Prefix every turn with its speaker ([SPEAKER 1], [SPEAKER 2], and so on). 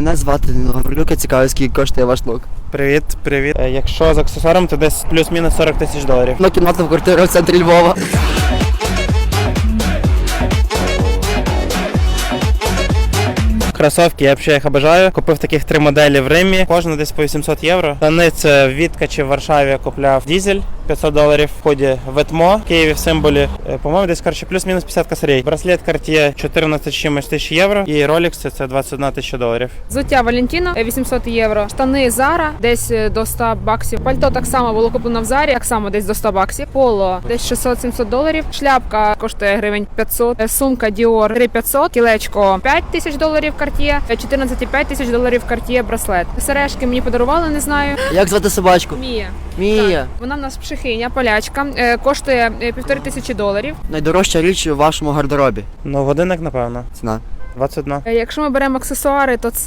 [SPEAKER 1] Мене звати Данило Гаврилюк, я скільки коштує ваш лук.
[SPEAKER 2] Привіт, привіт. Е, Якщо з аксесуаром, то десь плюс-мінус 40 тисяч доларів.
[SPEAKER 1] Ну, кімната в квартирі в центрі Львова.
[SPEAKER 2] Кросовки, я взагалі їх обожаю. Купив таких три моделі в Римі. Кожна десь по 800 євро. Штани це в Віткачі в Варшаві купляв дізель 500 доларів. В ході в Етмо в Києві в символі. Е, По-моєму, десь коротше, плюс-мінус 50 косарей. Браслет Cartier 14 чимось тисяч євро. І Rolex це- це 21 тисяча доларів.
[SPEAKER 3] Взуття Валентіно е, 800 євро. Штани Зара десь е, до 100 баксів. Пальто так само було куплено в Зарі, так само десь до 100 баксів. Поло десь 600-700 доларів. Шляпка коштує гривень 500. Е, Сумка Dior 3500. Кілечко 5 тисяч доларів Cartier. Е, 14,5 тисяч доларів Cartier браслет. Сережки мені подарували, не знаю.
[SPEAKER 1] Як звати собачку?
[SPEAKER 3] Мія.
[SPEAKER 1] Мія.
[SPEAKER 3] Вона в нас пшихиня, полячка. Е, Коштує е, півтори тисячі доларів.
[SPEAKER 1] Найдорожча річ у вашому гардеробі.
[SPEAKER 2] Ну, годинник, напевно.
[SPEAKER 1] Ціна.
[SPEAKER 2] 21.
[SPEAKER 3] Е, Якщо ми беремо аксесуари, то це